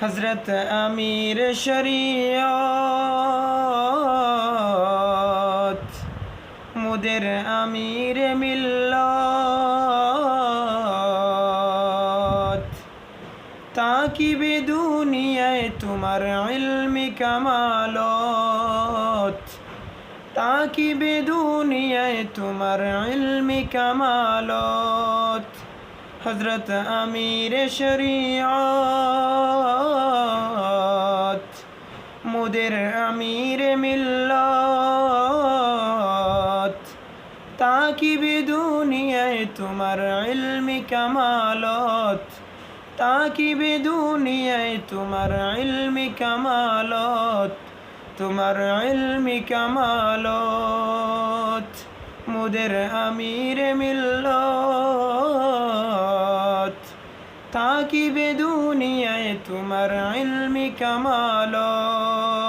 হজরত আমির শরিয়ত, মুদের আমির মিল্লত। তাকিবে দুনিয়ায় তোমার ইলমি কামালত। তাকিবে দুনিয়ায় তোমার ইলমি কামালত। হজরত আমির শরিয়ত। মুদের আমির মিল্লত। তাকিবে দুনিয়ায় তোমার ইলমি কামালত। তাকিবে দুনিয়ায় তোমার ইলমি কামালত। তোমার ইলমি কামালত। মুদের আমির মিল্লত। তাকিবে দুনিয়ায় তোমার ইলমি কামালত